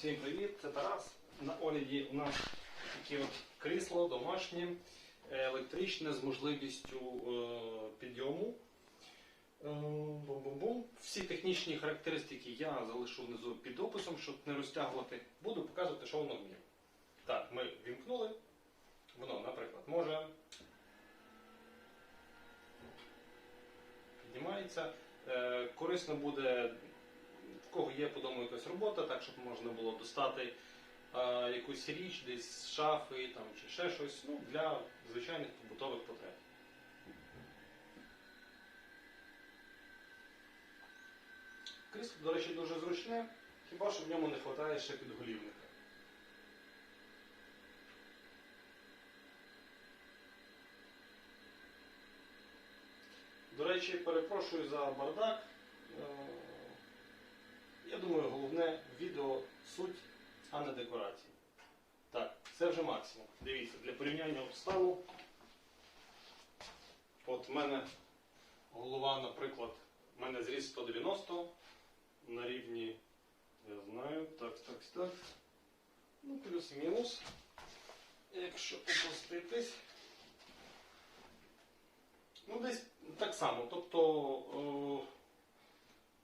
Всім привіт, це Тарас. На огляді у нас таке от крісло домашнє, е, електричне з можливістю е, підйому. Е, Бум. Всі технічні характеристики я залишу внизу під описом, щоб не розтягувати. Буду показувати, що воно вміє. Так, ми вімкнули. Воно, наприклад, може. Піднімається. Корисно буде в кого є по дому якась робота, так щоб можна було достати е, якусь річ десь з шафи там, чи ще щось ну, для звичайних побутових потреб. Крісло, до речі, дуже зручне, хіба що в ньому не вистачає ще підголівника. До речі, перепрошую за бардак. Е, я думаю, головне відео суть, а не декорації. Так, це вже максимум. Дивіться, для порівняння обставу. От в мене голова, наприклад, в мене зріс 190 на рівні, я знаю, так, так, так. Ну, плюс-мінус. Якщо опуститись, ну десь так само. Тобто е,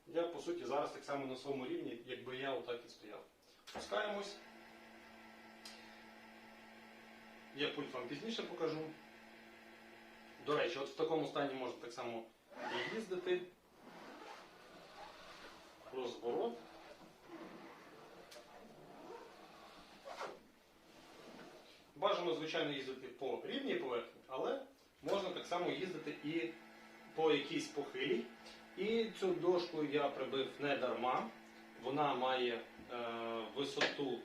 я по суті зараз так само на своєму рівні, якби я отак і стояв. Опускаємось. Я пульт вам пізніше покажу. До речі, от в такому стані можна так само і їздити. Розворот. Бажано, звичайно, їздити по рівній поверхні, але можна так само їздити і по якійсь похилі. І цю дошку я прибив не дарма. Вона має е, висоту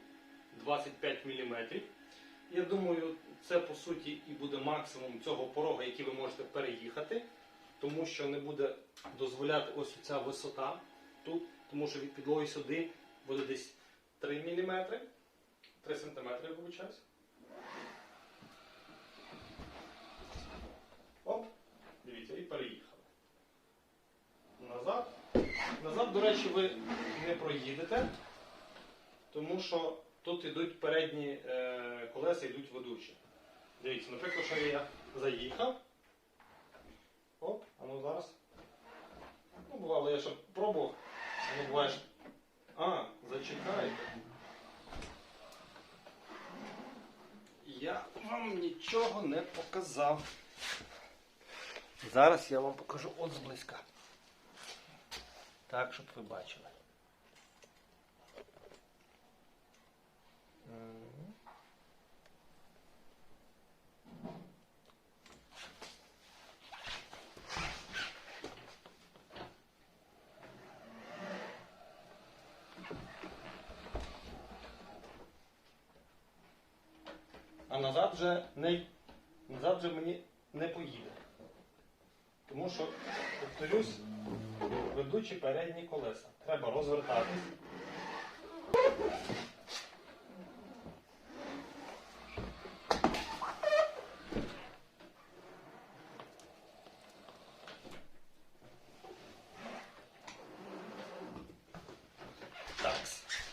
25 мм. Я думаю, це по суті і буде максимум цього порога, який ви можете переїхати, тому що не буде дозволяти ось ця висота тут, тому що від підлоги сюди буде десь 3 мм, 3 см, вибачаюсь. Назад, до речі, ви не проїдете, тому що тут йдуть передні е, колеса, йдуть ведучі. Дивіться, наприклад, що я заїхав. Оп, а ну зараз. Ну, бувало, я ще пробував, а ну буваєш. А, зачекайте. Я вам нічого не показав. Зараз я вам покажу от зблизька так, щоб ви бачили. А назад вже не назад вже мені не поїде. Тому що, повторюсь, ведучі передні колеса. Треба розвертатись.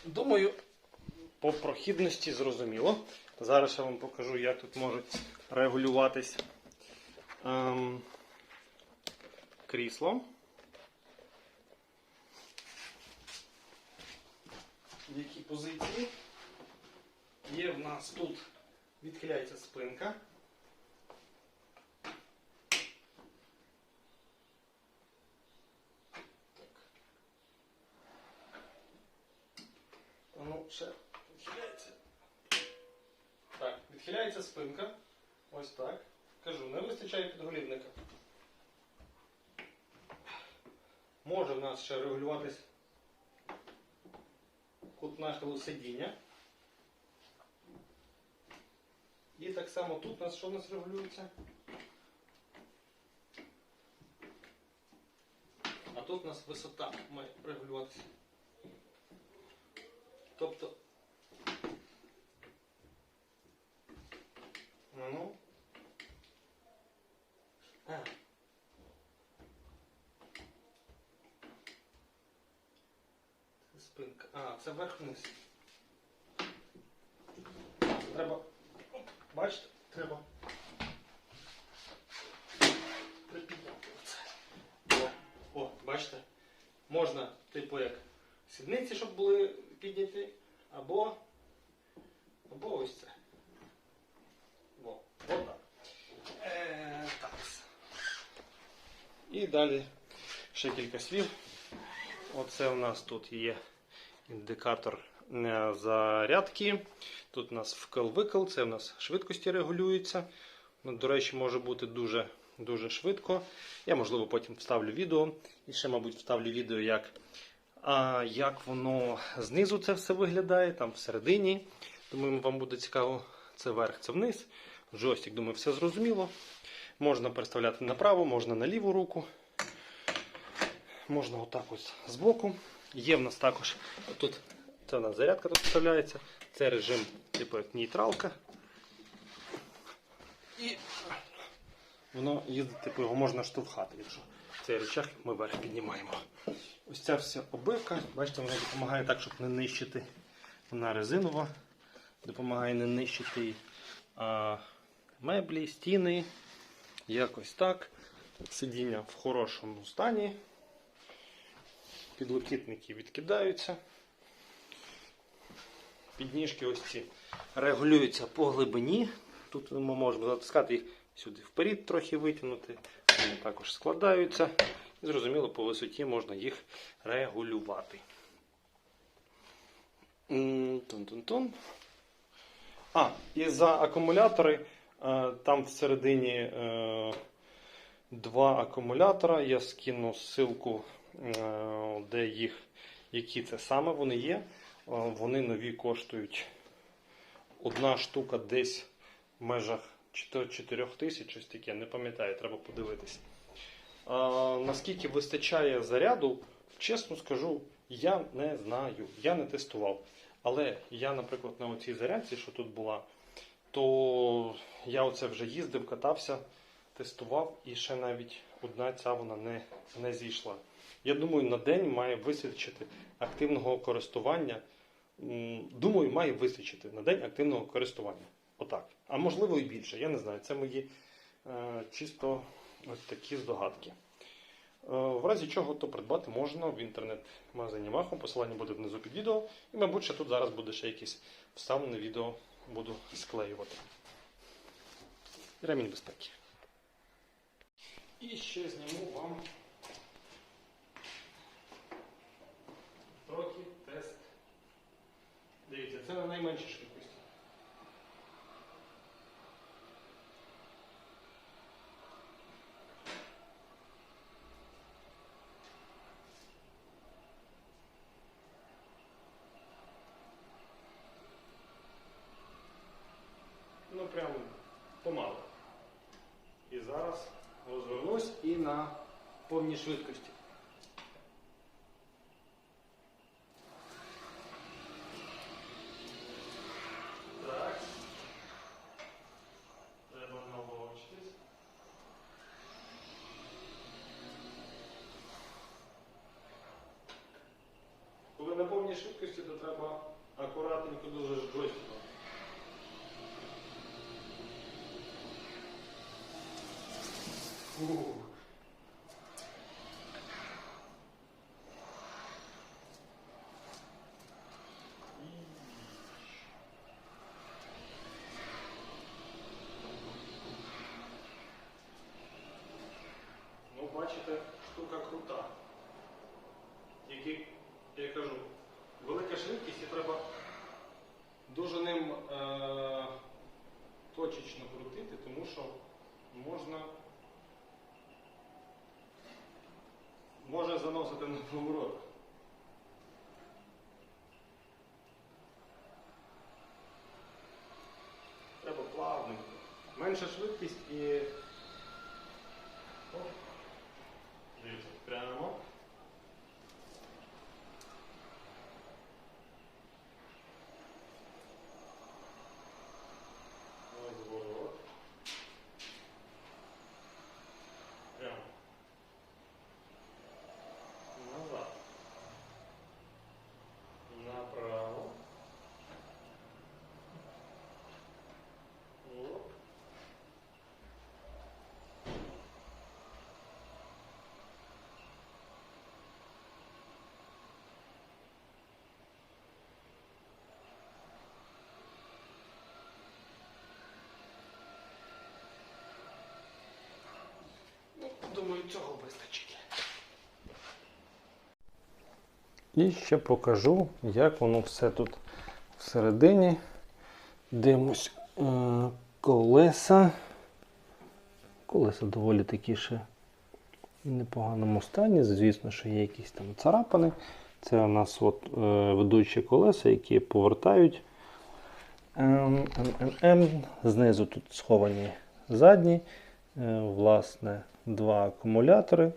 Думаю, по прохідності зрозуміло. Зараз я вам покажу, як тут можуть регулюватись. Ем крісло, в якій позиції є в нас тут відхиляється спинка. Ну, ще відхиляється. Так, відхиляється спинка. Ось так. Кажу, не вистачає підголівника. Може в нас ще регулюватись кут нашого сидіння. І так само тут у нас що в нас регулюється? А тут у нас висота має регулюватися. Тобто, ну, спинка. А, це верх-вниз. Треба. Бачите? Треба. Припідняти оце. О, о, бачите? Можна, типу, як сідниці, щоб були підняті, або або ось це. Во. От так. Е, так. І далі ще кілька слів. Оце у нас тут є індикатор е, зарядки. Тут у нас вкл-викл, це у нас швидкості регулюються. Ну, До речі, може бути дуже, дуже швидко. Я, можливо, потім вставлю відео. І ще, мабуть, вставлю відео, як, а, як воно знизу це все виглядає, там всередині. Думаю, вам буде цікаво. Це вверх, це вниз. Джойстик, думаю, все зрозуміло. Можна переставляти направо, можна на ліву руку. Можна отак ось збоку. Є в нас також тут це у нас зарядка тут вставляється. Це режим, типу як нейтралка. І воно їздить, типу його можна штовхати, якщо цей рычаг ми вверх піднімаємо. Ось ця вся обивка, бачите, вона допомагає так, щоб не нищити. Вона резинова, допомагає не нищити а, меблі, стіни. Якось так. Сидіння в хорошому стані. Підлокітники відкидаються. Підніжки ось ці регулюються по глибині. Тут ми можемо затискати їх сюди вперед, трохи витягнути. Вони також складаються. І зрозуміло, по висоті можна їх регулювати. Тун-тун-тун. А, і за акумулятори е, там всередині е, два акумулятора. Я скину ссылку, де їх, які це саме вони є. Е, Вони нові коштують одна штука десь в межах 4 тисяч, щось таке, не пам'ятаю, треба подивитись. Е, Наскільки вистачає заряду, чесно скажу, я не знаю, я не тестував. Але я, наприклад, на оцій зарядці, що тут була, то я оце вже їздив, катався, тестував і ще навіть одна ця вона не, не зійшла. Я думаю, на день має вистачити активного користування. Думаю, має вистачити на день активного користування. Отак. А можливо і більше. Я не знаю. Це мої е, чисто ось такі здогадки. Е, В разі чого то придбати можна в інтернет-магазині Махом. Посилання буде внизу під відео. І, мабуть, ще тут зараз буде ще якесь вставлене відео буду склеювати. Ремінь безпеки. І ще зніму вам трохи тест. Дивіться, це на найменші швидкості. повній швидкості. Так. Треба наловчитись. Коли на повній швидкості, то треба акуратненько дуже з джойстиком. Ну, штука крута. Тільки, я кажу, велика швидкість і треба дуже ним е- точечно крутити, тому що можна може заносити на поворот. Треба плавненько. Менша швидкість і. Оп. Дивіться, прямо. Розворот. Прямо. Назад. Направо. І ще покажу, як воно все тут всередині. Дивимось е, колеса. Колеса доволі такі ще в непоганому стані. Звісно, що є якісь там царапини. Це у нас от, е, ведучі колеса, які повертають. Ем, ем, ем, ем. Знизу тут сховані задні. Е, власне, два акумулятори.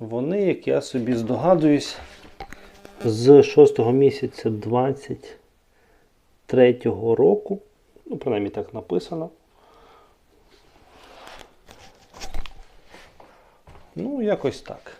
Вони, як я собі здогадуюсь, з 6 місяця 23 року, ну, принаймні так написано. Ну, якось так.